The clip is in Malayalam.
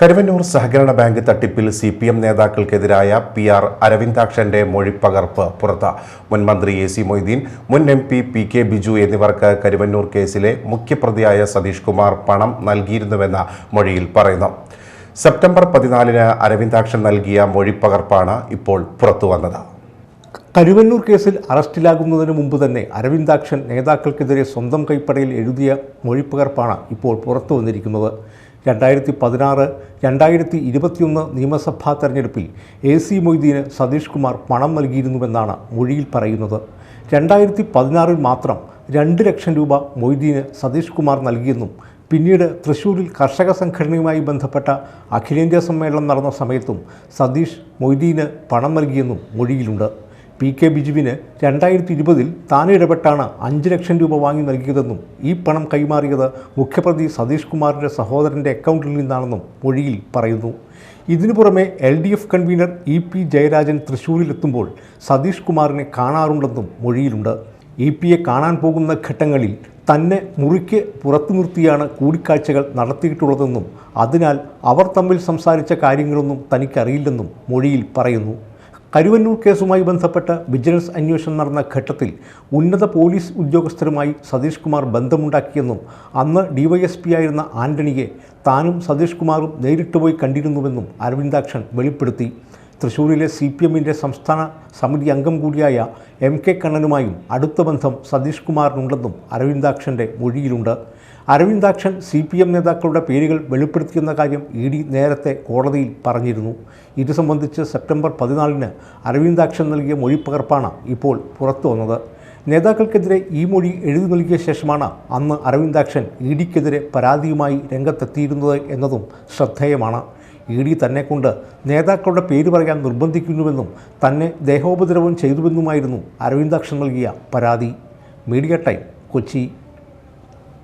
കരുവന്നൂർ സഹകരണ ബാങ്ക് തട്ടിപ്പിൽ സി പി എം നേതാക്കൾക്കെതിരായ പി ആർ അരവിന്ദാക്ഷന്റെ മൊഴിപ്പകർപ്പ് പുറത്ത്. മുൻ മന്ത്രി എ സി മൊയ്തീൻ മുൻ M P P K Biju എന്നിവർക്ക് കരുവന്നൂർ കേസിലെ മുഖ്യപ്രതിയായ സതീഷ് കുമാർ പണം നൽകിയിരുന്നുവെന്ന മൊഴിയിൽ പറയുന്നു. സെപ്റ്റംബർ പതിനാലിന് അരവിന്ദാക്ഷൻ നൽകിയ മൊഴിപ്പകർപ്പാണ് ഇപ്പോൾ പുറത്തുവന്നത് കരുവന്നൂർ കേസിൽ അറസ്റ്റിലാകുന്നതിന് മുമ്പ് തന്നെ അരവിന്ദാക്ഷൻ നേതാക്കൾക്കെതിരെ സ്വന്തം കൈപ്പടയിൽ എഴുതിയ മൊഴിപ്പകർപ്പാണ് ഇപ്പോൾ പുറത്തു വന്നിരിക്കുന്നത്. രണ്ടായിരത്തി പതിനാറ് രണ്ടായിരത്തി ഇരുപത്തിയൊന്ന് നിയമസഭാ തെരഞ്ഞെടുപ്പിൽ എ സി മൊയ്തീന് സതീഷ് കുമാർ പണം നൽകിയിരുന്നുവെന്നാണ് മൊഴിയിൽ പറയുന്നത്. രണ്ടായിരത്തി പതിനാറിൽ മാത്രം രണ്ട് ലക്ഷം രൂപ മൊയ്തീന് സതീഷ് കുമാർ നൽകിയെന്നും പിന്നീട് തൃശൂരിൽ കർഷക സംഘടനയുമായി ബന്ധപ്പെട്ട അഖിലേന്ത്യാ സമ്മേളനം നടന്ന സമയത്തും സതീഷ് മൊയ്തീന് പണം നൽകിയെന്നും മൊഴിയിലുണ്ട്. പി കെ ബിജുവിന് രണ്ടായിരത്തി ഇരുപതിൽ താൻ ഇടപെട്ടാണ് അഞ്ച് ലക്ഷം രൂപ വാങ്ങി നൽകിയതെന്നും ഈ പണം കൈമാറിയത് മുഖ്യപ്രതി സതീഷ് കുമാറിന്റെ സഹോദരന്റെ അക്കൗണ്ടിൽ നിന്നാണെന്നും മൊഴിയിൽ പറയുന്നു. ഇതിനു പുറമെ L D F convener E P Jayarajan തൃശ്ശൂരിലെത്തുമ്പോൾ Satheesh കുമാറിനെ കാണാറുണ്ടെന്നും മൊഴിയിലുണ്ട്. ഇ പിയെ കാണാൻ പോകുന്ന ഘട്ടങ്ങളിൽ തന്നെ മുറിക്ക് പുറത്തു നിർത്തിയാണ് കൂടിക്കാഴ്ചകൾ നടത്തിയിട്ടുള്ളതെന്നും അതിനാൽ അവർ തമ്മിൽ സംസാരിച്ച കാര്യങ്ങളൊന്നും തനിക്കറിയില്ലെന്നും മൊഴിയിൽ പറയുന്നു. കരുവന്നൂർ കേസുമായി ബന്ധപ്പെട്ട് വിജിലൻസ് അന്വേഷണം നടന്ന ഘട്ടത്തിൽ ഉന്നത പോലീസ് ഉദ്യോഗസ്ഥരുമായി സതീഷ് കുമാർ ബന്ധമുണ്ടാക്കിയെന്നും അന്ന് ഡിവൈഎസ്പി ആയിരുന്ന ആന്റണിയെ താനും സതീഷ് കുമാറും നേരിട്ട് പോയി കണ്ടിരുന്നുവെന്നും അരവിന്ദാക്ഷൻ വെളിപ്പെടുത്തി. തൃശ്ശൂരിലെ സി പി എമ്മിന്റെ സംസ്ഥാന സമിതി അംഗം കൂടിയായ എം കെ കണ്ണനുമായും അടുത്ത ബന്ധം സതീഷ് കുമാറിനുണ്ടെന്നും അരവിന്ദാക്ഷന്റെ മൊഴിയിലുണ്ട്. അരവിന്ദാക്ഷൻ സി പി എം നേതാക്കളുടെ പേരുകൾ വെളിപ്പെടുത്തിയെന്ന കാര്യം ഇ ഡി നേരത്തെ കോടതിയിൽ പറഞ്ഞിരുന്നു. ഇത് സംബന്ധിച്ച് സെപ്റ്റംബർ പതിനാലിന് അരവിന്ദാക്ഷൻ നൽകിയ മൊഴിപ്പകർപ്പാണ് ഇപ്പോൾ പുറത്തു വന്നത്. നേതാക്കൾക്കെതിരെ ഈ മൊഴി എഴുതി നൽകിയ ശേഷമാണ് അന്ന് അരവിന്ദാക്ഷൻ ഇ ഡിക്കെതിരെ പരാതിയുമായി രംഗത്തെത്തിയിരുന്നത് എന്നതും ശ്രദ്ധേയമാണ്. ഇ ഡി തന്നെ കൊണ്ട് നേതാക്കളുടെ പേര് പറയാൻ നിർബന്ധിക്കുന്നുവെന്നും തന്നെ ദേഹോപദ്രവം ചെയ്തുവെന്നുമായിരുന്നു അരവിന്ദാക്ഷൻ നൽകിയ പരാതി. Media time Kochi.